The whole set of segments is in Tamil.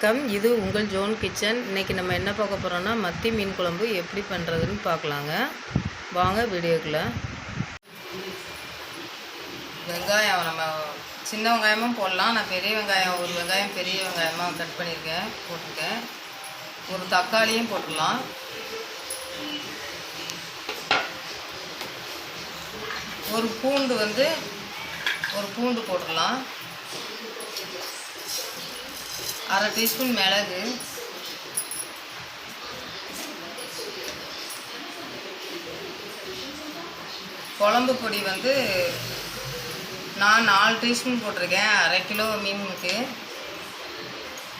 வணக்கம். இது உங்கள் ஜோன் கிச்சன். இன்றைக்கி நம்ம என்ன பார்க்க போகிறோன்னா மத்தி மீன் குழம்பு எப்படி பண்ணுறதுன்னு பார்க்கலாங்க. வாங்க வீடியோக்குள்ளே. வெங்காயம் நம்ம சின்ன வெங்காயமும் போடலாம். நான் பெரிய வெங்காயம் ஒரு வெங்காயம் பெரிய வெங்காயமாக கட் பண்ணியிருக்கேன் போட்டிருக்கேன். ஒரு தக்காளியும் போட்டுடலாம். ஒரு பூண்டு வந்து ஒரு பூண்டு போட்டுடலாம். அரை டீஸ்பூன் மிளகு. குழம்பு பொடி வந்து நான் நாலு டீஸ்பூன் போட்டிருக்கேன். அரை கிலோ மீனுக்கு.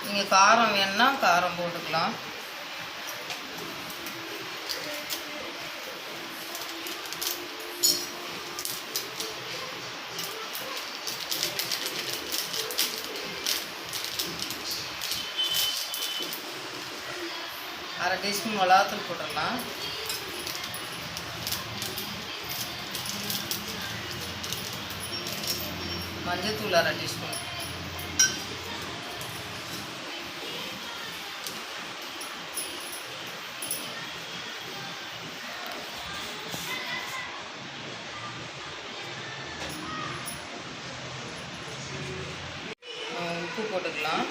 நீங்கள் காரம் வேணுன்னா காரம் போட்டுக்கலாம். அரை டீஸ்பூன் மிளகாத்தூள் போட்டுடலாம். மஞ்சத்தூள் அரை டீஸ்பூன். உப்பு போட்டுக்கலாம்.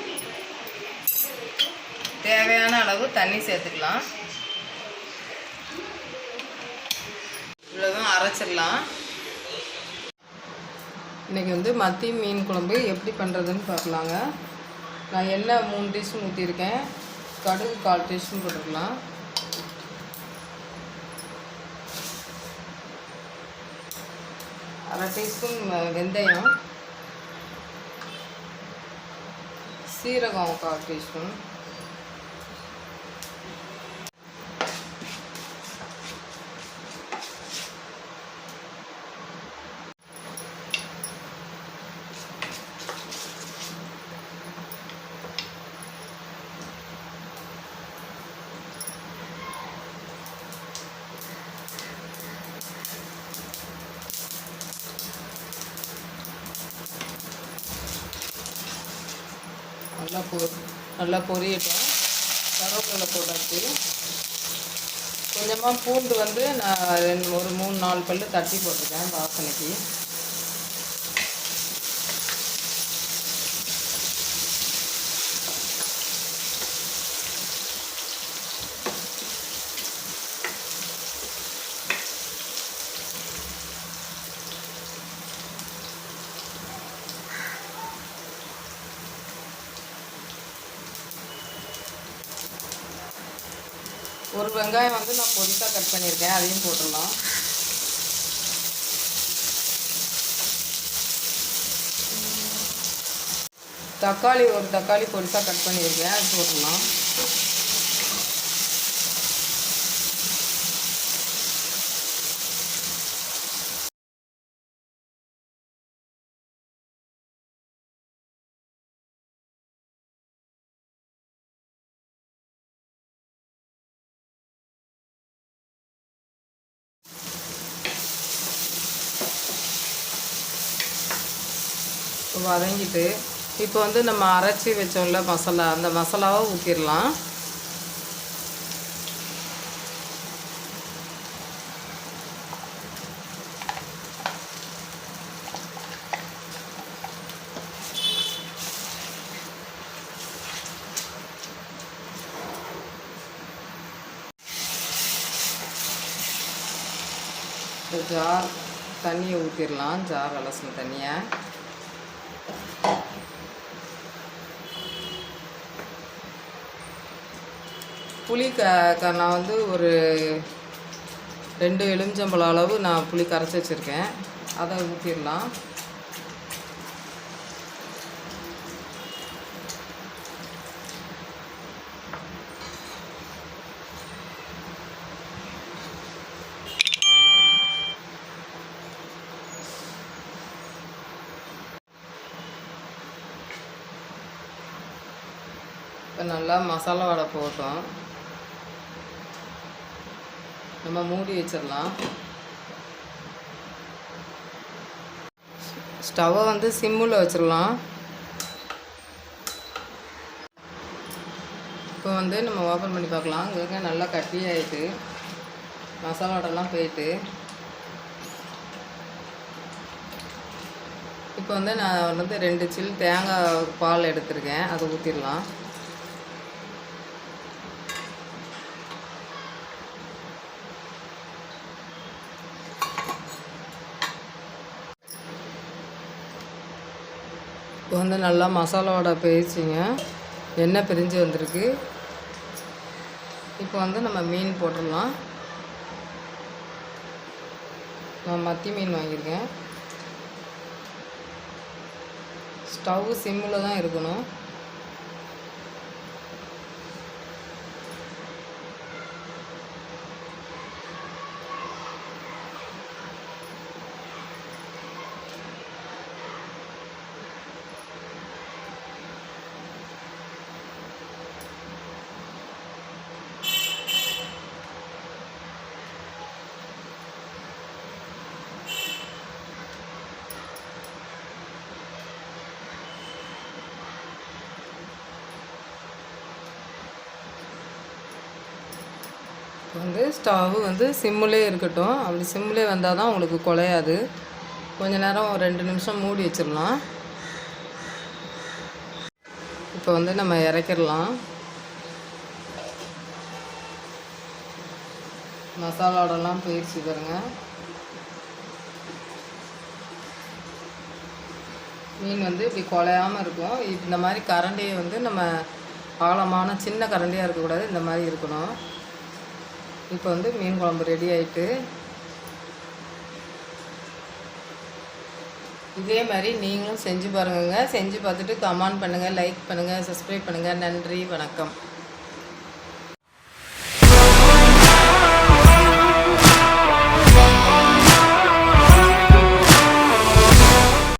தேவையான அளவு தண்ணி சேர்த்துக்கலாம். இவ்வளோதும் அரைச்சிடலாம். இன்றைக்கி வந்து மத்தி மீன் குழம்பு எப்படி பண்ணுறதுன்னு பார்க்கலாங்க. நான் எண்ணெய் மூணு டீஸ்பூன் ஊற்றிருக்கேன் கடுகு கால் டீஸ்பூன் போட்டுக்கலாம். அரை டீஸ்பூன் வெந்தயம். சீரகம் கால் டீஸ்பூன் நல்லா பொ நல்லா பொரியட்டும். கருவேப்பிலை போட்டாச்சு. கொஞ்சமாக பூண்டு வந்து நான் ரெண்டு ஒரு மூணு நாலு பல்லு தட்டி போட்டிருக்கேன் வாசனைக்கு. ஒரு வெங்காயம் வந்து நான் பொடிசாக கட் பண்ணியிருக்கேன் அதையும் போட்டுடலாம். தக்காளி ஒரு தக்காளி பொடிசாக கட் பண்ணியிருக்கேன் அது போட்டுடலாம். வதங்கிட்டு இப்போ வந்து நம்ம அரைச்சி வச்சோம்ல மசாலா அந்த மசாலாவை ஊற்றிடலாம் ஜார் தண்ணியை ஊற்றிடலாம் ஜார் அலசின தண்ணியை. புளி க நான் வந்து ஒரு ரெண்டு எலுமிச்சம்பழம் அளவு நான் புளி கரைச்சி வச்சுருக்கேன். அதை ஊற்றிடலாம் இப்போ நல்லா மசாலா வடை போட்டோம். நம்ம மூடி வச்சிடலாம். ஸ்டவ்வை வந்து சிம்மில் வச்சிடலாம். இப்போ வந்து நம்ம ஓப்பன் பண்ணி பார்க்கலாம். இங்கே நல்லா கட்டி ஆயிட்டு மசாலாடெல்லாம் போயிட்டு. இப்போ வந்து நான் வந்து ரெண்டு சில் தேங்காய் பால் எடுத்திருக்கேன். அதை ஊற்றிடலாம் இப்போ வந்து நல்லா மசாலா வடை பேய்ச்சிங்க எண்ணெய் பிரிஞ்சு வந்திருக்கு. இப்போ வந்து நம்ம மீன் போட்டுடலாம். நான் மத்தி மீன் வாங்கியிருக்கேன். ஸ்டவ் சிம்மில் தான் இருக்கணும். வந்து ஸ்டவ் வந்து சிம்மிலே இருக்கட்டும். அப்படி சிம்மிலே வந்தால் தான் உங்களுக்கு குலையாது கொஞ்ச நேரம் ஒரு ரெண்டு நிமிஷம் மூடி வச்சிடலாம். இப்போ வந்து நம்ம இறக்கிடலாம். மசாலாடெல்லாம் போயிடுச்சு பாருங்க. மீன் வந்து இப்படி குலையாமல் இருக்கும். இந்த மாதிரி கரண்டியை வந்து நம்ம ஆழமான சின்ன கரண்டியாக இருக்கக்கூடாது. இந்த மாதிரி இருக்கணும். இப்போ வந்து மீன் குழம்பு ரெடி ஆகிட்டு இதே மாதிரி நீங்களும் செஞ்சு பாருங்கங்க. செஞ்சு பார்த்துட்டு கமெண்ட் பண்ணுங்கள் லைக் பண்ணுங்கள் சப்ஸ்கிரைப் பண்ணுங்கள் நன்றி வணக்கம்.